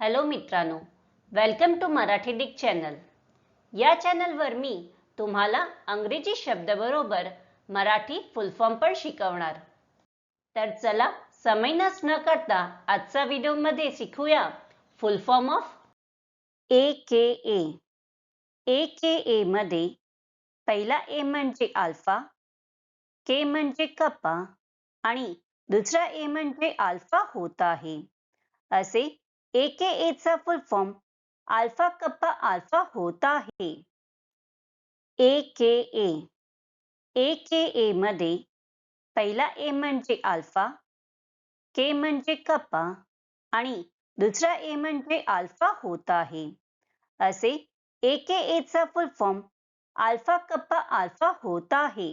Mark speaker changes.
Speaker 1: Hello मित्रांनो welcome to Marathi डिक channel या चॅनलवर मी तुम्हाला अंग्रेजी शब्दाबरोबर मराठी फुल फॉर्म पण शिकवणार. तर चला समय नस न करता आजचा व्हिडिओमध्ये शिकूया फुल form of A K A A K ए मध्ये पहिला ए म्हणजे आल्फा के म्हणजे कप्पा आणि दुसरा ए म्हणजे अल्फा होत आहे. असे A K A full form alpha kappa alpha होत आहे. ए के ए ए के ए मध्ये पहिला ए म्हणजे अल्फा के म्हणजे कप्पा आणि दुसरा ए म्हणजे अल्फा होत आहे. असे ए के एचा full form alpha kappa alpha होत आहे.